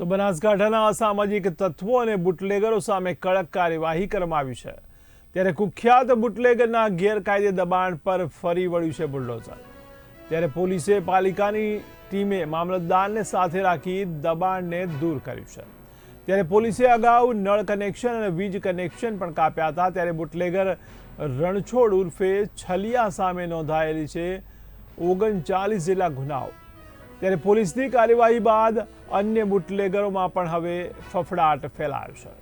તો બનાસકાંઠાના અસામાજિક તત્વો અને બુટલેગરો સામે કડક કાર્યવાહી કરવામાં આવી છે. ત્યારે કુખ્યાત બુટલેગરના ગેરકાયદે દબાણ પર ફરી વળ્યું છે બુલડોઝર. ત્યારે પોલીસે પાલિકાની ટીમે મામલતદારને સાથે રાખી દબાણને દૂર કર્યું છે. ત્યારે પોલીસે અગાઉ નળ કનેક્શન અને વીજ કનેક્શન પણ કાપ્યા હતા. ત્યારે બુટલેગર રણછોડ ઉર્ફે છલિયા સામે નોંધાયેલી છે. ઓગણચાલીસ જેટલા ગુનાઓ ત્યારે પોલીસની કાર્યવાહી બાદ અન્ય બુટલેગરોમાં પણ હવે ફફડાટ ફેલાયો છે.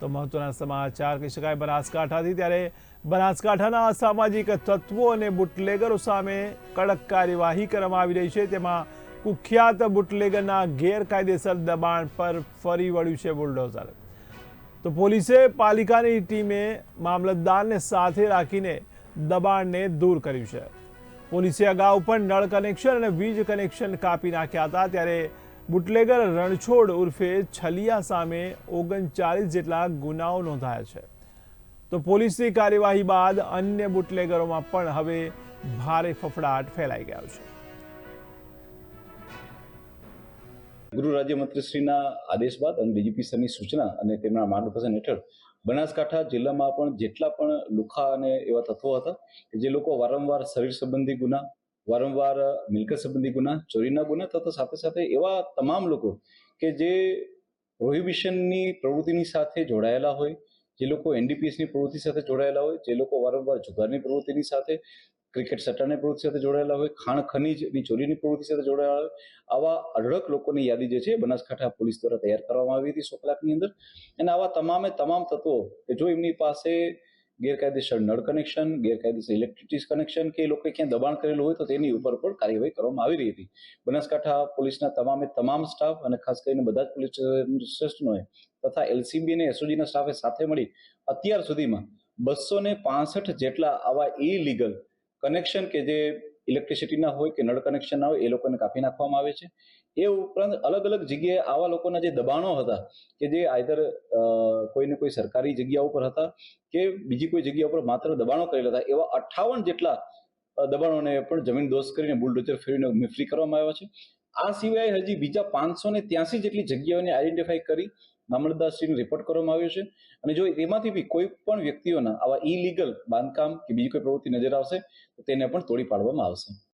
તો મહત્વના સમાચાર કહી શકાય બનાસકાંઠાથી. ત્યારે બનાસકાંઠાના અસામાજિક તત્વો અને બુટલેગરો સામે કડક કાર્યવાહી કરવામાં આવી રહી છે. તેમાં કુખ્યાત બુટલેગરના ગેરકાયદેસર દબાણ પર ફરી વળ્યું છે બુલડોઝર. તો પોલીસે પાલિકાની ટીમે મામલતદારને સાથે રાખીને દબાણને દૂર કર્યું છે. પોલીસે અગાઉ પણ નળ કનેક્શન અને વીજ કનેક્શન કાપી નાખ્યા હતા. ત્યારે બુટલેગર રણછોડ ઉર્ફે છલિયા સામે ઓગણચાલીસ જેટલા ગુનાઓ નોંધાયા છે. તો પોલીસની કાર્યવાહી બાદ અન્ય બુટલેગરોમાં પણ હવે ભારે ફફડાટ ફેલાઈ ગયો છે. ગૃહ રાજ્યમંત્રીશ્રીના આદેશ બાદ અને ડીજીપી સરની સૂચના અને તેમના માર્ગદર્શન હેઠળ બનાસકાંઠા જિલ્લામાં પણ જેટલા પણ લુખા અને એવા તત્વો હતા કે જે લોકો વારંવાર શરીર સંબંધી ગુના, વારંવાર મિલકત સંબંધી ગુના, ચોરીના ગુના તથા સાથે સાથે એવા તમામ લોકો કે જે પ્રોહિબિશનની પ્રવૃત્તિની સાથે જોડાયેલા હોય, જે લોકો એનડીપીએસની પ્રવૃત્તિ સાથે જોડાયેલા હોય, જે લોકો વારંવાર જુગારની પ્રવૃત્તિની સાથે ક્રિકેટ સટ્ટાની પ્રવૃત્તિ સાથે જોડાયેલા હોય, ખાણ ખનીજની ચોરીની પ્રવૃત્તિ સાથે જોડાયેલા હોય, આવા અઢળક લોકોની યાદી જે છે બનાસકાંઠા પોલીસ દ્વારા તૈયાર કરવામાં આવી હતી સો કલાકની અંદર. અને આવા તમામે તમામ તત્વો કે જો એમની પાસે ગેરકાયદેસર નળ કનેક્શન, ગેરકાયદેસર ઇલેક્ટ્રિસિટી કનેક્શન કે એ લોકોએ ક્યાં દબાણ કરેલું હોય તો તેની ઉપર પણ કાર્યવાહી કરવામાં આવી રહી હતી. બનાસકાંઠા પોલીસના તમામે તમામ સ્ટાફ અને ખાસ કરીને બધા જ પોલીસ સ્ટેશનોએ તથા એલસીબી અને એસઓજીના સ્ટાફે સાથે મળી અત્યાર સુધીમાં બસો ને પાસઠ જેટલા આવા ઇલીગલ કનેક્શન કે જે ઇલેક્ટ્રિસિટીના હોય કે નળ કનેક્શનના હોય, એ લોકોને કાપી નાખવામાં આવે છે. એ ઉપરાંત અલગ અલગ જગ્યાએ આવા લોકોના જે દબાણો હતા, કે જે આઈધર કોઈને કોઈ સરકારી જગ્યા ઉપર હતા, કે બીજી કોઈ જગ્યા ઉપર માત્ર દબાણો કરેલા હતા, એવા અઠ્ઠાવન જેટલા દબાણોને પણ જમીન દોષ કરીને બુલડોઝર ફેરવીને ફ્રી કરવામાં આવ્યા છે. આ સિવાય હજી બીજા પાંચસો ને ત્યાસી જેટલી જગ્યાઓને આઈડેન્ટિફાઈ કરી મામલતદારશ્રીને રિપોર્ટ કરવામાં આવ્યો છે. અને જો એમાંથી બી કોઈ પણ વ્યક્તિઓના આવા ઇલીગલ બાંધકામ કે બીજી કોઈ પ્રવૃત્તિ નજર આવશે, તો તેને પણ તોડી પાડવામાં આવશે.